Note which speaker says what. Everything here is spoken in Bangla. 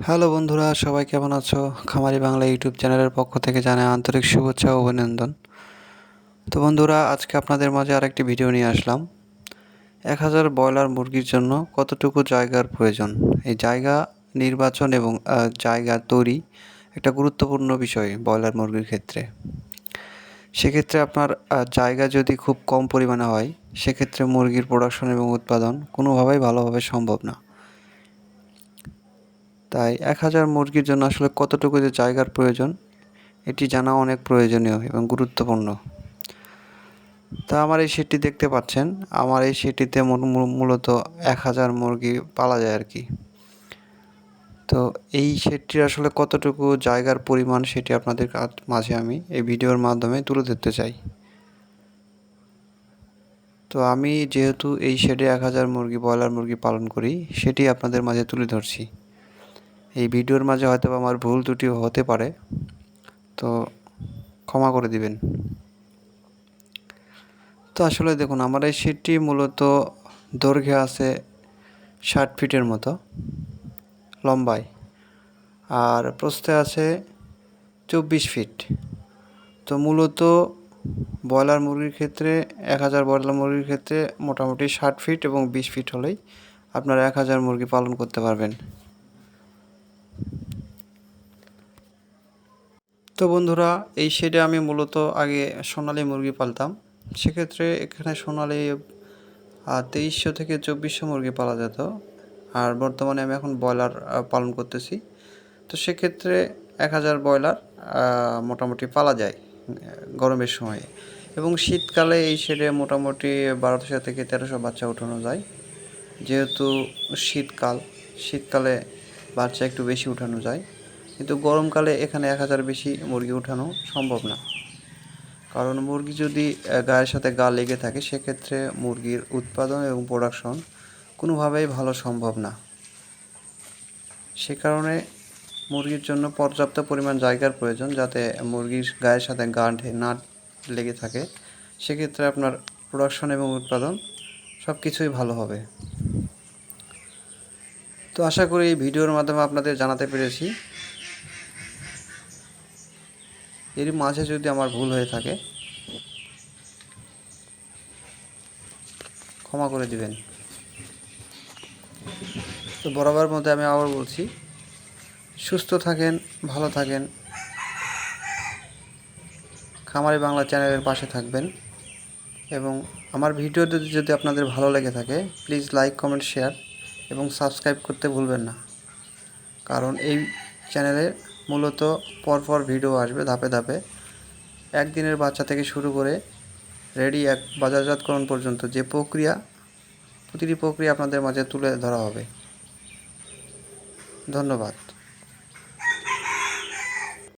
Speaker 1: হ্যালো বন্ধুরা, সবাই কেমন আছো? খামারি বাংলা ইউটিউব চ্যানেলের পক্ষ থেকে জানাই আন্তরিক শুভেচ্ছা ও অভিনন্দন। তো বন্ধুরা, আজকে আপনাদের মাঝে আরেকটি ভিডিও নিয়ে আসলাম। এক হাজার ব্রয়লার মুরগির জন্য কতটুকু জায়গার প্রয়োজন? এই জায়গা নির্বাচন এবং জায়গা তৈরি একটা গুরুত্বপূর্ণ বিষয় ব্রয়লার মুরগির ক্ষেত্রে। সেক্ষেত্রে আপনার জায়গা যদি খুব কম পরিমাণে হয়, সেক্ষেত্রে মুরগির প্রোডাকশন এবং উৎপাদন কোনোভাবেই ভালোভাবে সম্ভব না। তাই এক হাজার মুরগির জন্য আসলে কতটুকু যে জায়গার প্রয়োজন, এটি জানা অনেক প্রয়োজনীয় এবং গুরুত্বপূর্ণ। তা আমার এই শেডটি দেখতে পাচ্ছেন। আমার এই মূল- মূলত এক হাজার মুরগি পালা যায় আর কি তো এই শেডটির আসলে কতটুকু জায়গার পরিমাণ সেটি আপনাদের মাঝে আমি এই ভিডিওর মাধ্যমে তুলে ধরতে চাই। তো আমি যেহেতু এই শেডে এক হাজার মুরগি, ব্রয়লার মুরগি পালন করি, সেটি আপনাদের মাঝে তুলে ধরছি। এই ভিডিওর মাঝে হয়তো আমার ভুল ত্রুটি হতে পারে। তো ক্ষমা করে দিবেন। তো আসলে দেখুন, আমার এই সিটটি মূলত দৈর্ঘ্যে আছে ষাট ফিটের মতো, লম্বায়। আর প্রস্থে আছে চব্বিশ ফিট। তো মূলত ব্রয়লার মুরগির ক্ষেত্রে এক হাজার ব্রয়লার মুরগির ক্ষেত্রে মোটামুটি ষাট ফিট এবং বিশ ফিট হলেই আপনারা এক হাজার মুরগি পালন করতে পারবেন। তো বন্ধুরা, এই শেডে আমি মূলত আগে সোনালি মুরগি পালতাম। সেক্ষেত্রে এখানে সোনালি তেইশশো থেকে চব্বিশশো মুরগি পালা যেত। আর বর্তমানে আমি এখন ব্রয়লার পালন করতেছি। তো সেক্ষেত্রে এক হাজার ব্রয়লার মোটামুটি পালা যায় গরমের সময়ে। এবং শীতকালে এই শেডে মোটামুটি বারোশো থেকে তেরোশো বাচ্চা উঠানো যায়। যেহেতু শীতকাল, শীতকালে বাচ্চা একটু বেশি উঠানো যায়। কিন্তু গরমকালে এখানে এক হাজার বেশি মুরগি উঠানো সম্ভব না। কারণ মুরগি যদি গায়ের সাথে গা লেগে থাকে, সেক্ষেত্রে মুরগির উৎপাদন এবং প্রোডাকশন কোনোভাবেই ভালো সম্ভব না। সে কারণে মুরগির জন্য পর্যাপ্ত পরিমাণ জায়গার প্রয়োজন যাতে মুরগির গায়ের সাথে গা না লেগে থাকে। সেক্ষেত্রে আপনার প্রোডাকশন এবং উৎপাদন সব কিছুই ভালো হবে। তো আশা করি এই ভিডিওর মাধ্যমে আপনাদের জানাতে পেরেছি। এর মাঝে যদি আমার ভুল হয়ে থাকে, ক্ষমা করে দিবেন। তো বরাবর মধ্যে আমি আবার বলছি, সুস্থ থাকেন, ভালো থাকেন। খামারি বাংলা চ্যানেলের পাশে থাকবেন। এবং আমার ভিডিও যদি যদি আপনাদের ভালো লেগে থাকে প্লিজ লাইক কমেন্ট শেয়ার এবং সাবস্ক্রাইব করতে ভুলবেন না। কারণ এই চ্যানেলে মূলত পরপর ভিডিও আসবে ধাপে ধাপে। একদিনের বাচ্চা থেকে শুরু করে রেডি এক বাজারজাতকরণ পর্যন্ত যে প্রক্রিয়া, প্রতিটি প্রক্রিয়া আপনাদের মাঝে তুলে ধরা হবে। ধন্যবাদ।